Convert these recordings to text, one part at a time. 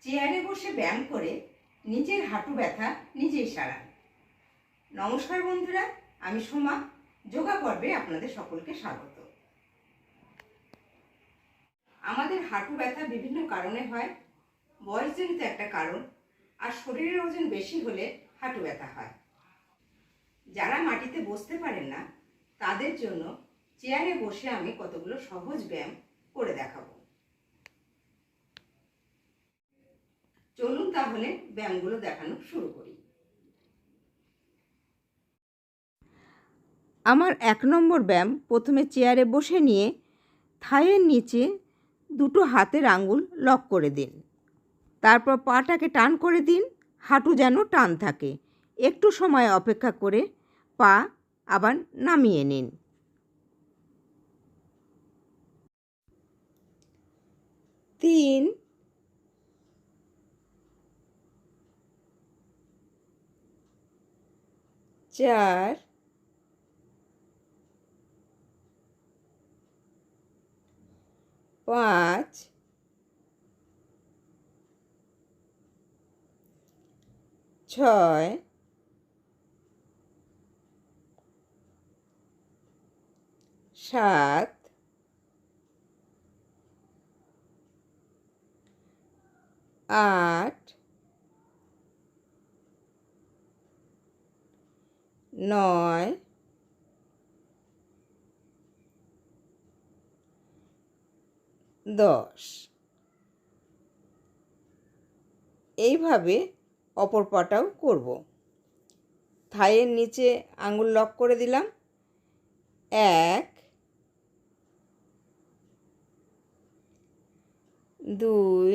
চেয়ারে বসে ব্যায়াম করে নিজের হাঁটু ব্যথা নিজেই সারান নমস্কার বন্ধুরা, আমি সোমা। যোগা পর্বে আপনাদের সকলকে স্বাগত। আমাদের হাঁটু ব্যথা বিভিন্ন কারণে হয়, বয়সজনিত একটা কারণ, আর শরীরের ওজন বেশি হলে হাঁটু ব্যথা হয়। যারা মাটিতে বসতে পারেন না, তাদের জন্য চেয়ারে বসে আমি কতগুলো সহজ ব্যায়াম করে দেখাবো। চলুন তাহলে ব্যায়ামগুলো দেখানো শুরু করি। আমার এক নম্বর ব্যায়াম প্রথমে চেয়ারে বসে নিয়ে থায়ের নিচে দুটো হাতের আঙ্গুল লক করে দিন। তারপর পাটাকে টান করে দিন, হাঁটু যেন টান থাকে। একটু সময় অপেক্ষা করে পা আবার নামিয়ে নিন। তিন চার পাঁচ ছয় সাত আট নয় দশ। এইভাবে অপর পাটাও করব। থাইয়ের নিচে আঙুল লক করে দিলাম। এক দুই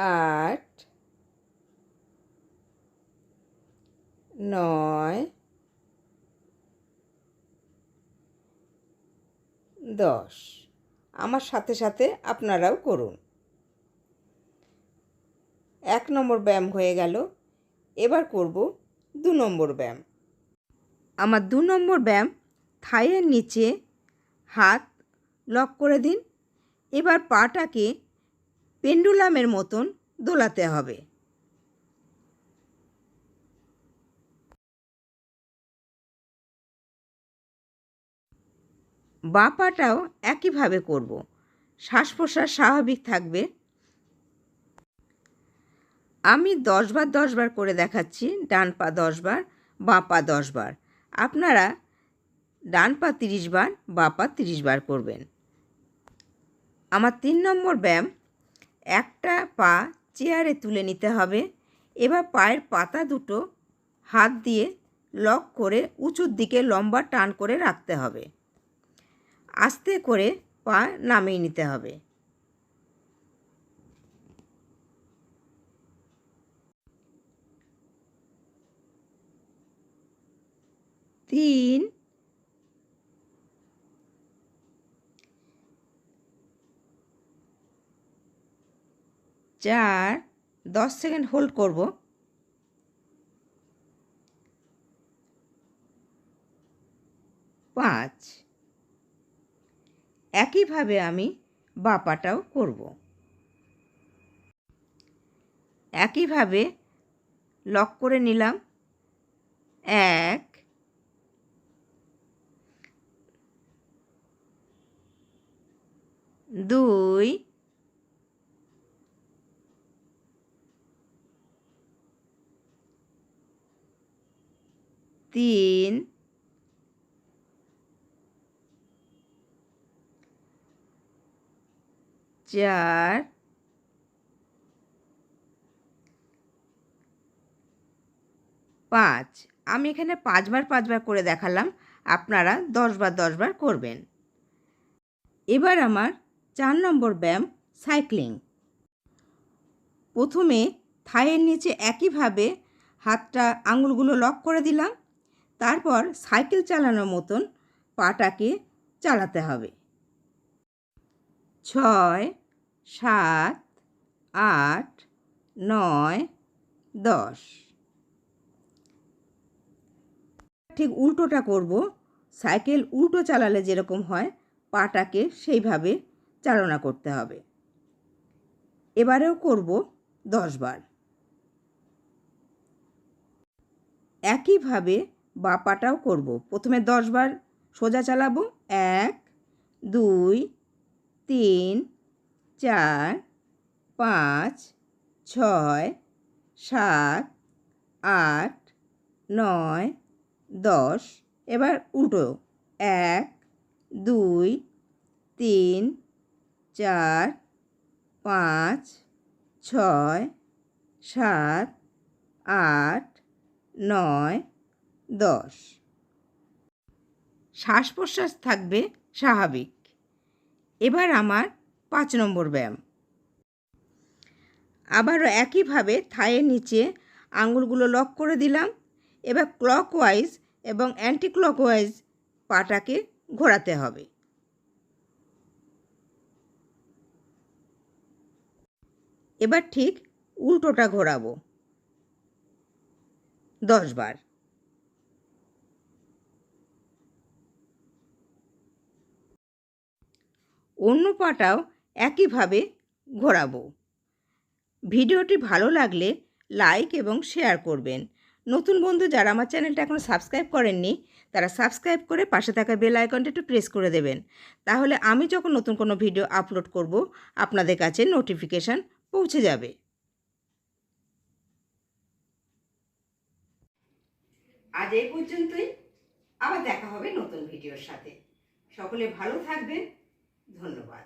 আট, নয়, দশ। আমার সাথে সাথে আপনারাও করুন। এক নম্বর ব্যায়াম হয়ে গেল। এবার করব দু নম্বর ব্যায়াম। আমার দু নম্বর ব্যায়াম থাইয়ের নিচে হাত লক করে দিন। এবার পাটাকে পেন্ডুলামের মতন দোলাতে হবে। বাঁ পাটাও একইভাবে করব। শ্বাস প্রশ্বাস স্বাভাবিক থাকবে। আমি দশবার দশবার করে দেখাচ্ছি, ডান পা দশবার, বাঁ পা দশবার। আপনারা ডান পা তিরিশ বার বাঁ পা তিরিশ বার করবেন। আমার তিন নম্বর ব্যায়াম একটা পা চেয়ারে তুলে নিতে হবে। এবার পায়ের পাতা দুটো হাত দিয়ে লক করে উঁচুর দিকে লম্বা টান করে রাখতে হবে। আস্তে করে পা নামিয়ে নিতে হবে। তিন চার দশ সেকেন্ড হোল্ড করব। পাঁচ। একইভাবে আমি বাপাটাও করব। একইভাবে লক করে নিলাম। এক। দুই। তিন, চার, পাঁচ। আমি এখানে পাঁচবার পাঁচবার করে দেখালাম, আপনারা দশবার দশবার করবেন। এবার আমার চার নম্বর ব্যায়াম, সাইক্লিং। প্রথমে থায়ের নিচে একইভাবে হাতটা আঙুলগুলো লক করে দিলাম তারপর সাইকেল চালানোর মতন পাটাকে চালাতে হবে। ছয়, সাত, আট, নয়, দশ। ঠিক উল্টোটা করব। সাইকেল উল্টো চালালে যেরকম হয়, পাটাকে সেইভাবে চালনা করতে হবে। এবারেও করব দশ বার। একইভাবে বা পাটাও করব। প্রথমে দশ বার সোজা চালাবো। এক, দুই, তিন, চার, পাঁচ, ছয়, সাত, আট, নয়, দশ। এবার উল্টো। এক, দুই, তিন, চার, পাঁচ, ছয়, সাত, আট, নয় দশ। শ্বাস প্রশ্বাস থাকবে স্বাভাবিক। এবার আমার পাঁচ নম্বর ব্যায়াম। আবারও একইভাবে থায়ের নিচে আঙুলগুলো লক করে দিলাম, এবার ক্লকওয়াইজ এবং অ্যান্টি ক্লকওয়াইজ পাটাকে ঘোরাতে হবে। এবার ঠিক উল্টোটা ঘোরাবো। দশ বার। অন্য পাটাও একইভাবে ঘোরাবো। ভিডিওটি ভালো লাগলে লাইক এবং শেয়ার করবেন। নতুন বন্ধু যারা আমার চ্যানেলটা এখনও সাবস্ক্রাইব করেননি, তারা সাবস্ক্রাইব করে পাশে থাকা বেল আইকনটা একটু প্রেস করে দেবেন। তাহলে আমি যখন নতুন কোনো ভিডিও আপলোড করব, আপনাদের কাছে নোটিফিকেশান পৌঁছে যাবে। আজ এই পর্যন্তই। আবার দেখা হবে নতুন ভিডিওর সাথে। সকলে ভালো থাকবেন। ধন্যবাদ